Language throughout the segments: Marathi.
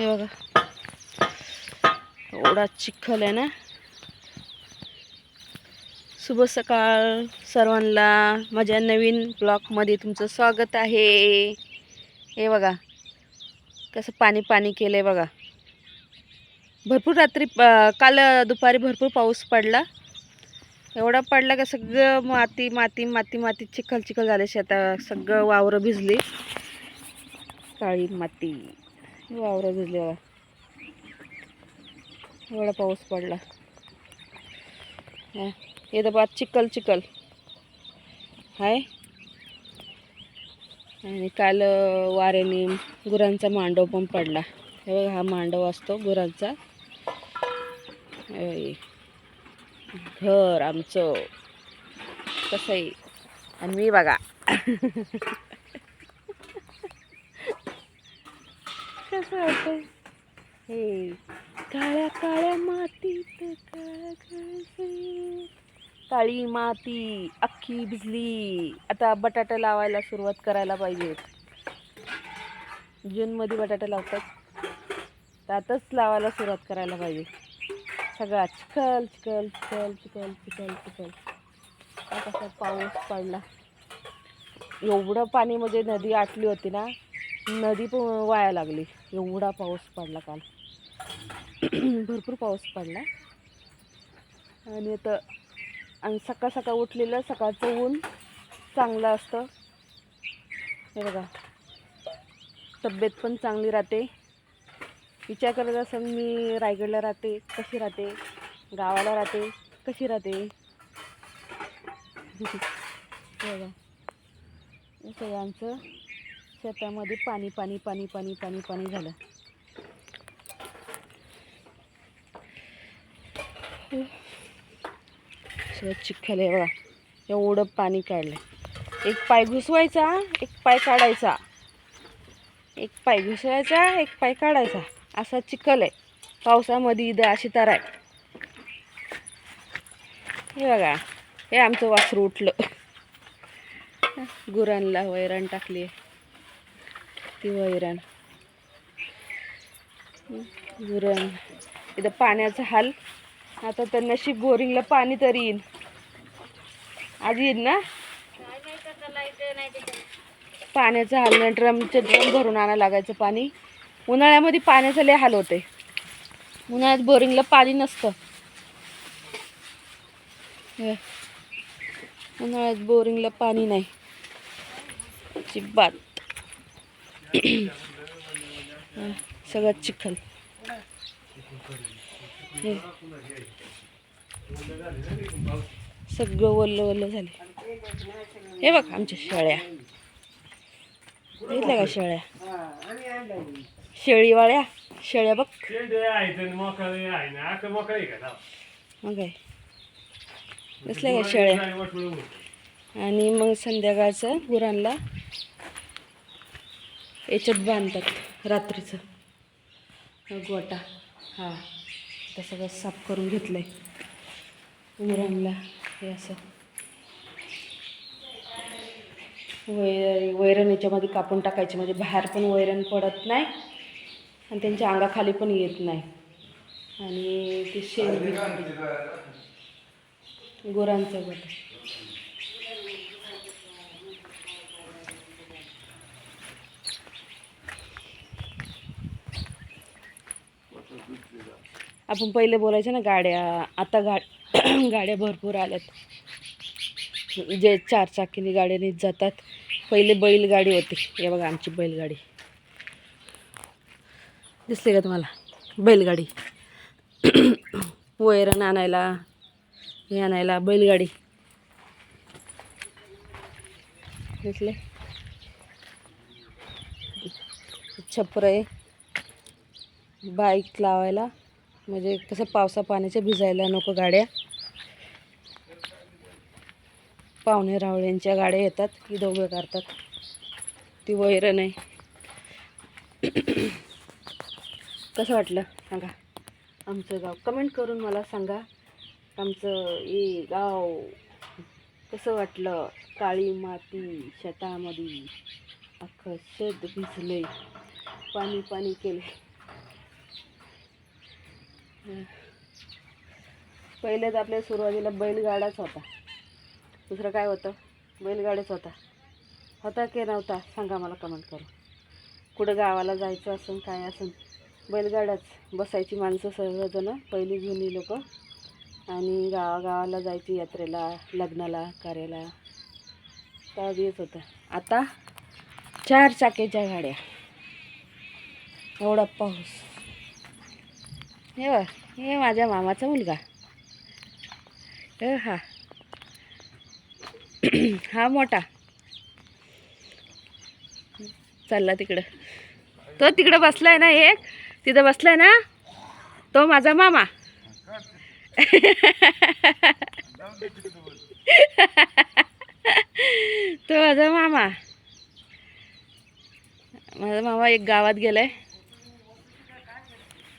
हे बघा. एवढा चिखल आहे ना? शुभ सकाळ सर्वांना. माझ्या नवीन ब्लॉकमध्ये तुमचं स्वागत आहे. हे बघा. कसं पाणी पाणी केलं आहे बघा. भरपूर रात्री काल दुपारी भरपूर पाऊस पडला. एवढा पडला का सगळं माती माती माती माती चिखल चिखल झाले शेता सगळं वावरं भिजली. काळी माती. वावरं भिजली एवढा पाऊस पडला. हा, हे चिखल चिखल. हाय. आणि काल वाऱ्याने गुरांचा मांडव पण पडला. हे बघा हा मांडव असतो गुरांचा. घर आमचं. कसं आहे? आणि मी बघा. कसं वाटतं हे काळ्या काळ्या मातीत काळ्या काळी माती अख्खी भिजली. आता बटाटा लावायला सुरुवात करायला पाहिजे. जूनमध्ये बटाटा लावतात. तर आताच लावायला सुरुवात करायला पाहिजे. सगळा चिखल चिखल चिखल चिखल चिखल चिखल. आता कसा पाऊस पडला. एवढं पाणी म्हणजे नदी आटली होती ना नदी पण वाया लागली. एवढा पाऊस पडला काल. भरपूर पाऊस पडला. आणि आता आणि सकाळ सकाळ उठलेलं सकाळचं ऊन चांगलं असतं. हे बघा. तब्येत पण चांगली राहते. विचार करत असं मी रायगडला राहते कशी राहते? गावाला राहते कशी राहते? हे बघा. सगळं आमचं शेतामध्ये पाणी पाणी पाणी पाणी पाणी पाणी झालं. सगळं चिखल आहे बघा. एवढं पाणी काढलं एक पाय घुसवायचा एक पाय काढायचा. एक पाय घुसवायचा एक पाय काढायचा. असा चिखल आहे. पावसामध्ये इथं अशी तर आहे. हे बघा हे आमचं वासरू उठलं. गुरांना वैरण टाकली ती वैरण गुरण इथं पाण्याचा हाल. आता तर नशीब बोरिंगला पाणी तरी येईल. आज येईल ना? पाण्याचा हाल नाही. ड्रमचे ड्रम भरून आणायला लागायचं पाणी. उन्हाळ्यामध्ये पाण्याचा लय हाल होते उन्हाळ्यात बोरिंगला पाणी नसतं. उन्हाळ्यात बोरिंगला पाणी नाही. चिब्बात सगळ्यात चिखल. सगळं ओल्लं ओल्लं झाले. हे बघ आमच्या शेळ्या. बघितल्या का शेळ्या? शेळीवाळ्या शेळ्या बघ. शेंडे का मग काय? का शेळ्या. आणि आणि मग संध्याकाळचं गुरांना याच्यात बांधतात रात्रीचं. गोटा. हा. आता सगळं साफ करून घेतलं आहे गुरांना हे असं. वै वैरण याच्यामध्ये कापून टाकायची. म्हणजे बाहेर पण वैरण पडत नाही आणि त्यांच्या अंगाखाली पण येत नाही. आणि ते शेण गुरांचा गोटा. आपण पहिले बोलायचं ना गाड्या आता गा गाड्या भरपूर आल्यात. जे चार चाकीने गाड्याने जातात पहिले बैलगाडी होती. हे बघा आमची बैलगाडी. दिसते का तुम्हाला? बैलगाडी. वैरण आणायला हे आणायला बैलगाडी. दिसले? छपर. आहे बाईक लावायला. म्हणजे कसं पावसा पाण्याच्या भिजायला नको गाड्या. पाहुणे रावळ्यांच्या गाड्या येतात की दोघं करतात ती वैरण आहे. कसं वाटलं? सांगा. आमचं गाव. कमेंट करून मला सांगा. आमचं हे गाव कसं वाटलं? काळी माती शेतामध्ये अख्खं शेत भिजले पाणी पाणी केले पहिले तर आपल्या सुरुवातीला बैलगाडाच होता. दुसरं काय होतं? बैलगाडीच होता. होता की नव्हता? सांगा मला कमेंट करून. कुठं गावाला जायचं असेल काय असून? बैलगाड्याच बसायची माणसं सर्वजणं पहिली जुनी लोक. आणि गावागावाला जायची यात्रेला लग्नाला कार्याला. तेव्हा येत होतं. आता चार चाकेच्या गाड्या. एवढा पाऊस. हे बघ, हे माझ्या मामाचा मुलगा. हे हा. हा मोठा. चालला तिकडं. तो तिकडं बसलाय ना एक तिथं बसलाय ना तो माझा मामा. तो माझा मामा. माझा मामा एक गावात गेलाय.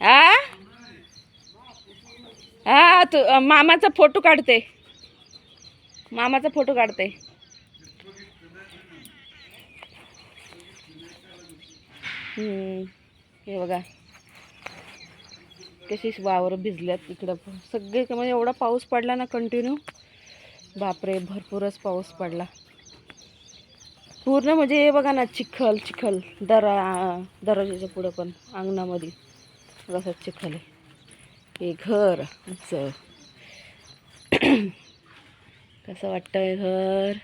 हा हा तू मामाचा फोटो काढते. मामाचा फोटो काढते. हे बघा. कशीच वावर भिजल्यात इकडं सगळे म्हणजे एवढा पाऊस पडला ना कंटिन्यू बापरे भरपूरच पाऊस पडला. पूर्ण म्हणजे हे बघा ना चिखल चिखल. दरा दरवाजेच्या पुढं पण अंगणामध्ये. कसं चिखल आहे. हे घर आमचं कसं वाटतंय घर?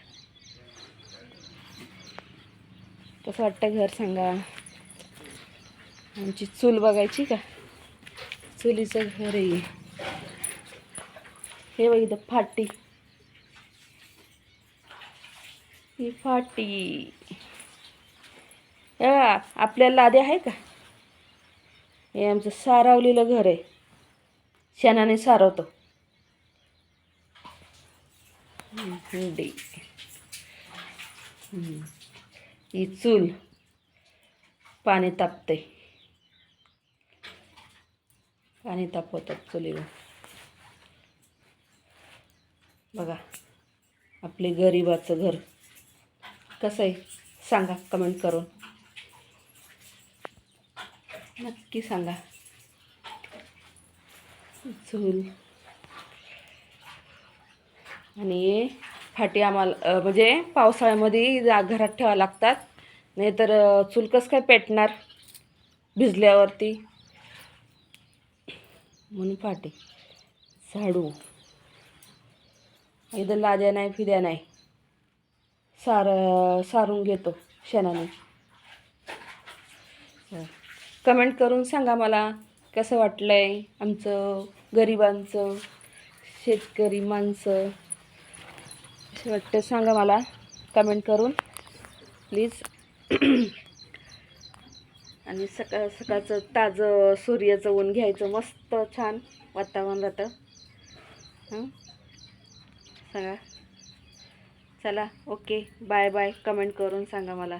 कसं वाटतं घर सांगा? आमची चूल बघायची का? चुलीचं घर आहे. हे बघ इथं फाटी. ही फाटी. आपल्याला लादे आहे का? हे आमचं सारावलेलं घर आहे. शेणाने सारवतो. हुंडी ही चूल पाणी तापते. पाणी तापवतात चुलीवर. बघा आपले गरिबाचं घर कसं आहे? सांगा कमेंट करून. नक्की सांगा. चूल. आणि फाटी आम्हाला म्हणजे पावसाळ्यामध्ये जा घरात ठेवावं लागतात. नाहीतर चुलकस चूल काय पेटणार भिजल्यावरती. म्हणून फाटी. झाडू. इथं लाद्या नाही फिद्या नाही. सार सारून घेतो शेणाने. कमेंट करून सांगा मला कसं वाटलं आहे आमचं गरिबांचं शेतकरी माणसं. असे वाटतं. सांगा मला कमेंट करून. प्लीज आणि सकाळ सकाळचं ताजं सूर्याचं ऊन घ्यायचं. मस्त छान वातावरण राहतं. हां? सांगा. चला ओके बाय बाय कमेंट करून सांगा मला.